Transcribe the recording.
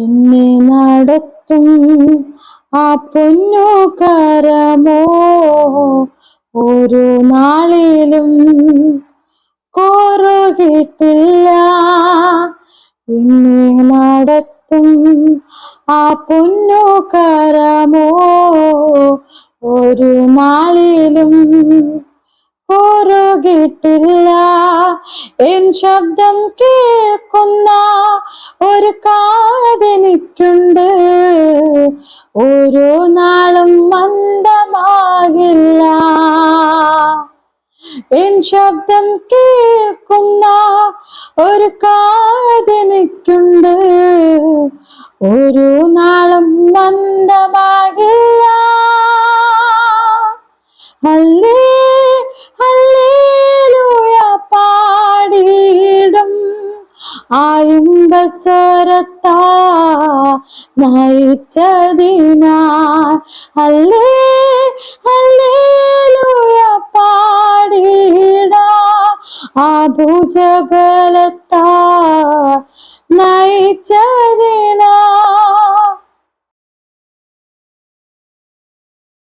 എന്നെ നടത്തും ആ പൊന്നു കരമോ ഒരു നാളിലും കോറുകിട്ടില്ല എന്നെ നടത്തും ആ പൊന്നു കരമോ ഒരു നാളിലും കോറുകിട്ടില്ല എൻ ശബ്ദം കേൾക്കുന്ന ഒരു കാതെനിക്കുണ്ട് ഓരോ നാളും മന്ദമാകില്ല. എൻ ശബ്ദം കേൾക്കുന്ന ഒരു കാതെനിക്കുണ്ട് ഒരു നാളും മന്ദമാകില്ല. ഹല്ലേ അല്ലേലൂയ പാടിയിടും. ആയിമ്പസ്വരത്താ നയിച്ചതിനാ ഹല്ലേ ഹല്ലേലൂയ പാടിയിടാ ആ ഭുജബലത്താ നയിച്ചതിനാ